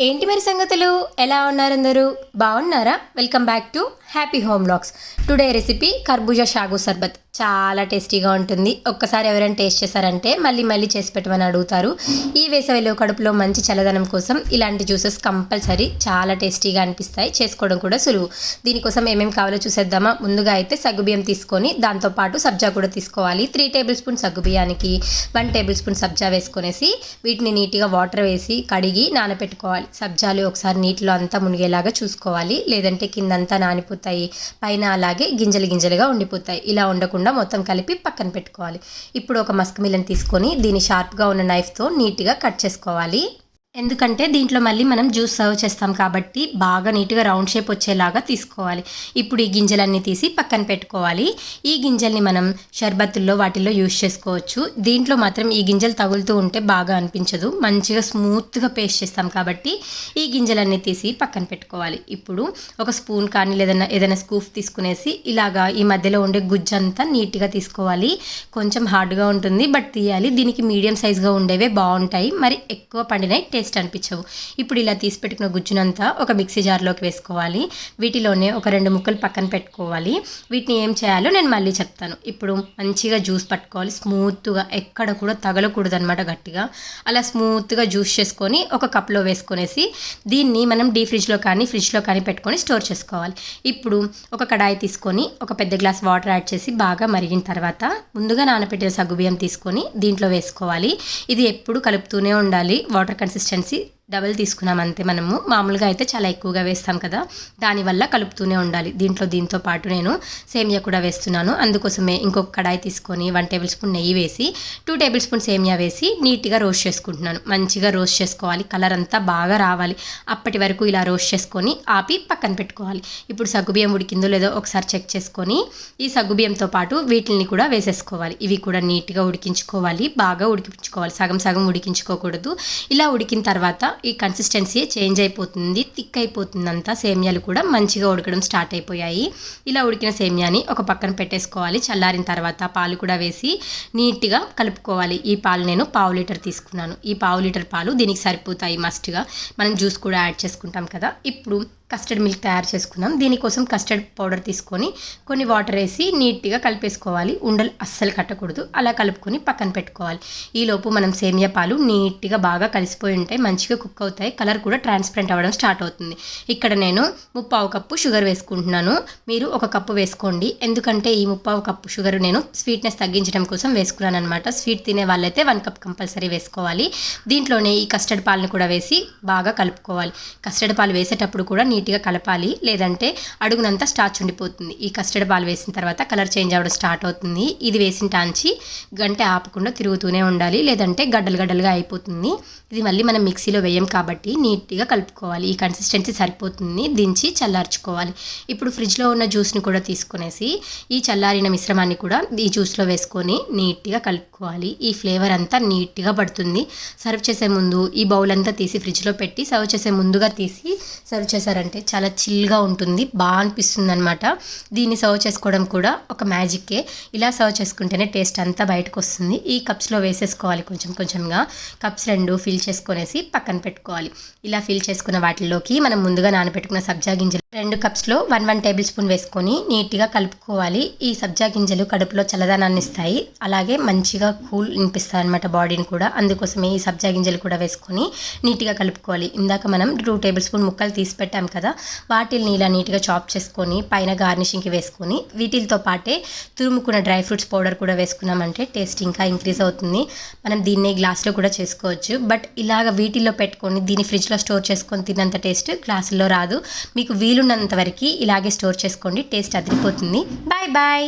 ఏంటి మరి సంగతులు? ఎలా ఉన్నారందరూ? బాగున్నారా? Welcome back to happy home Lux today recipe కర్బూజా షాగు సర్బత్ చాలా టేస్టీగా ఉంటుంది. ఒక్కసారి ఎవరైనా టేస్ట్ చేశారంటే మళ్ళీ మళ్ళీ చేసి పెట్టమని అడుగుతారు. ఈ వేసవిలో కడుపులో మంచి చల్లదనం కోసం ఇలాంటి జ్యూసెస్ కంపల్సరీ చాలా టేస్టీగా అనిపిస్తాయి. చేసుకోవడం కూడా సులువు. దీనికోసం ఏమేమి కావాలో చూసేద్దామా? ముందుగా అయితే సగ్గుబియ్యం తీసుకొని దాంతోపాటు సబ్జా కూడా తీసుకోవాలి. త్రీ టేబుల్ స్పూన్ సగ్గుబియ్యానికి వన్ టేబుల్ స్పూన్ సబ్జా వేసుకొనేసి వీటిని నీట్గా వాటర్ వేసి కడిగి నానబెట్టుకోవాలి సబ్జాలు ఒకసారి నీటిలో అంతా మునిగేలాగా చూసుకోవాలి. లేదంటే కిందంతా నానిపోతాయి. పైన అలాగే గింజలు గింజలుగా ఉండిపోతాయి. ఇలా ఉండకుండా మొత్తం కలిపి పక్కన పెట్టుకోవాలి. ఇప్పుడు ఒక మస్క్ మిల్లని తీసుకొని దీన్ని షార్ప్గా ఉన్న నైఫ్తో నీట్గా కట్ చేసుకోవాలి. ఎందుకంటే దీంట్లో మళ్ళీ మనం జ్యూస్ సర్వ్ చేస్తాం కాబట్టి బాగా నీట్గా రౌండ్ షేప్ వచ్చేలాగా తీసుకోవాలి. ఇప్పుడు ఈ గింజలన్నీ తీసి పక్కన పెట్టుకోవాలి. ఈ గింజల్ని మనం షర్బత్తుల్లో వాటిల్లో యూస్ చేసుకోవచ్చు. దీంట్లో మాత్రం ఈ గింజలు తగులుతూ ఉంటే బాగా అనిపించదు. మంచిగా స్మూత్గా పేస్ట్ చేస్తాం కాబట్టి ఈ గింజలన్నీ తీసి పక్కన పెట్టుకోవాలి. ఇప్పుడు ఒక స్పూన్ కానీ లేదన్నా ఏదైనా స్కూఫ్ తీసుకునేసి ఇలాగా ఈ మధ్యలో ఉండే గుజ్జంతా నీట్గా తీసుకోవాలి. కొంచెం హార్డ్గా ఉంటుంది బట్ తీయాలి. దీనికి మీడియం సైజ్గా ఉండేవే బాగుంటాయి. మరి ఎక్కువ పండినాయి టేస్ట్ అనిపించవు. ఇప్పుడు ఇలా తీసి పెట్టుకున్న గుజ్జునంతా ఒక మిక్సీ జార్లోకి వేసుకోవాలి. వీటిలోనే ఒక రెండు ముక్కలు పక్కన పెట్టుకోవాలి. వీటిని ఏం చేయాలో నేను మళ్ళీ చెప్తాను. ఇప్పుడు మంచిగా జ్యూస్ పట్టుకోవాలి. స్మూత్గా ఎక్కడ కూడా తగలకూడదు అనమాట గట్టిగా. అలా స్మూత్గా జ్యూస్ చేసుకొని ఒక కప్లో వేసుకొనేసి దీన్ని మనం డీ ఫ్రిడ్జ్లో కానీ ఫ్రిడ్జ్లో కానీ పెట్టుకొని స్టోర్ చేసుకోవాలి. ఇప్పుడు ఒక కడాయి తీసుకొని ఒక పెద్ద గ్లాస్ వాటర్ యాడ్ చేసి బాగా మరిగిన తర్వాత ముందుగా నానబెట్టిన సగ్గుబియ్యం తీసుకొని దీంట్లో వేసుకోవాలి. ఇది ఎప్పుడు కలుపుతూనే ఉండాలి. వాటర్ కన్సిస్టెన్సీ డబల్ తీసుకున్నాం అంతే మనము. మామూలుగా అయితే చాలా ఎక్కువగా వేస్తాం కదా. దానివల్ల కలుపుతూనే ఉండాలి. దీంట్లో దీంతో పాటు నేను సేమియా కూడా వేస్తున్నాను. అందుకోసమే ఇంకొక కడాయి తీసుకొని వన్ టేబుల్ స్పూన్ నెయ్యి వేసి టూ టేబుల్ స్పూన్ సేమియా వేసి నీట్గా రోస్ట్ చేసుకుంటున్నాను. మంచిగా రోస్ట్ చేసుకోవాలి. కలర్ అంతా బాగా రావాలి. అప్పటి వరకు ఇలా రోస్ట్ చేసుకొని ఆపి పక్కన పెట్టుకోవాలి. ఇప్పుడు సగ్గుబియ్యం ఉడికిందో లేదో ఒకసారి చెక్ చేసుకొని ఈ సగ్గుబియ్యంతో పాటు వీటిని కూడా వేసేసుకోవాలి. ఇవి కూడా నీట్గా ఉడికించుకోవాలి. బాగా ఉడికించుకోవాలి. సగం సగం ఉడికించుకోకూడదు. ఇలా ఉడికిన తర్వాత ఈ కన్సిస్టెన్సీ చేంజ్ అయిపోతుంది థిక్ అయిపోతుంది అంతా సేమియాలు కూడా మంచిగా ఉడకడం స్టార్ట్ అయిపోయాయి. ఇలా ఉడికిన సేమియాని ఒక పక్కన పెట్టేసుకోవాలి. చల్లారిన తర్వాత పాలు కూడా వేసి నీట్గా కలుపుకోవాలి. ఈ పాలు నేను పావు లీటర్ తీసుకున్నాను. ఈ పావు లీటర్ పాలు దీనికి సరిపోతాయి మస్ట్గా మనం జ్యూస్ కూడా యాడ్ చేసుకుంటాం కదా. ఇప్పుడు కస్టర్డ్ మిల్క్ తయారు చేసుకుందాం. దీనికోసం కస్టర్డ్ పౌడర్ తీసుకొని కొన్ని వాటర్ వేసి నీట్గా కలిపేసుకోవాలి. ఉండలు అస్సలు కట్టకూడదు. అలా కలుపుకొని పక్కన పెట్టుకోవాలి. ఈలోపు మనం సేమియా పాలు నీట్గా బాగా కలిసిపోయి ఉంటాయి. మంచిగా కుక్ అవుతాయి. కలర్ కూడా ట్రాన్స్పరెంట్ అవ్వడం స్టార్ట్ అవుతుంది. ఇక్కడ నేను ముప్పావు కప్పు షుగర్ వేసుకుంటున్నాను. మీరు ఒక కప్పు వేసుకోండి. ఎందుకంటే ఈ ముప్పావు కప్పు షుగర్ నేను స్వీట్నెస్ తగ్గించడం కోసం వేసుకున్నాను అనమాట స్వీట్ తినే వాళ్ళైతే వన్ కప్ కంపల్సరీ వేసుకోవాలి. దీంట్లోనే ఈ కస్టర్డ్ పాలను కూడా వేసి బాగా కలుపుకోవాలి. కస్టర్డ్ పాలు వేసేటప్పుడు కూడా నీట్గా కలపాలి. లేదంటే అడుగునంతా స్టార్చ్ ఉండిపోతుంది. ఈ కస్టర్డ్ పాలు వేసిన తర్వాత కలర్ చేంజ్ అవ్వడం స్టార్ట్ అవుతుంది. ఇది వేసిన టాంచి గంట ఆపకుండా తిరుగుతూనే ఉండాలి. లేదంటే గడ్డలు గడ్డలుగా అయిపోతుంది. ఇది మళ్ళీ మనం మిక్సీలో వేయం కాబట్టి నీట్గా కలుపుకోవాలి. ఈ కన్సిస్టెన్సీ సరిపోతుంది. దించి చల్లార్చుకోవాలి. ఇప్పుడు ఫ్రిడ్జ్లో ఉన్న జ్యూస్ని కూడా తీసుకునేసి ఈ చల్లారిన మిశ్రమాన్ని కూడా ఈ జ్యూస్లో వేసుకొని నీట్గా కలుపుకోవాలి. ఈ ఫ్లేవర్ అంతా నీట్గా పడుతుంది. సర్వ్ చేసే ముందు ఈ బౌల్ అంతా తీసి ఫ్రిడ్జ్లో పెట్టి సర్వ్ చేసే ముందుగా తీసి సర్వ్ చేశారంటే అంటే చాలా చిల్గా ఉంటుంది బాగా అనిపిస్తుంది అనమాట దీన్ని సర్వ్ చేసుకోవడం కూడా ఒక మ్యాజిక్కే ఇలా సర్వ్ చేసుకుంటేనే టేస్ట్ అంతా బయటకు వస్తుంది. ఈ కప్స్లో వేసేసుకోవాలి కొంచెం కొంచెంగా. కప్స్ రెండు ఫిల్ చేసుకునేసి పక్కన పెట్టుకోవాలి. ఇలా ఫిల్ చేసుకున్న వాటిల్లోకి మనం ముందుగా నానబెట్టుకున్న సబ్జా గింజలు రెండు కప్స్లో వన్ వన్ టేబుల్ స్పూన్ వేసుకొని నీట్గా కలుపుకోవాలి. ఈ సబ్జా గింజలు కడుపులో చల్లదనాన్ని ఇస్తాయి. అలాగే మంచిగా కూల్ అనిపిస్తాయి అనమాట బాడీని కూడా. అందుకోసమే ఈ సబ్జా గింజలు కూడా వేసుకొని నీట్గా కలుపుకోవాలి. ఇందాక మనం టూ టేబుల్ స్పూన్ ముక్కలు తీసి పెట్టాం కదా వాటిని ఇలా నీట్గా చాప్ చేసుకొని పైన గార్నిషింగ్కి వేసుకొని వీటితో పాటే తురుముకున్న డ్రై ఫ్రూట్స్ పౌడర్ కూడా వేసుకున్నామంటే టేస్ట్ ఇంకా ఇంక్రీజ్ అవుతుంది. మనం దీన్నే గ్లాస్లో కూడా చేసుకోవచ్చు. బట్ ఇలాగ వీటిల్లో పెట్టుకొని దీన్ని ఫ్రిడ్జ్లో స్టోర్ చేసుకొని తిన్నంత టేస్ట్ గ్లాసుల్లో రాదు. మీకు వీలున్నంత వరకు ఇలాగే స్టోర్ చేసుకోండి టేస్ట్ అదిరిపోతుంది. Bye bye.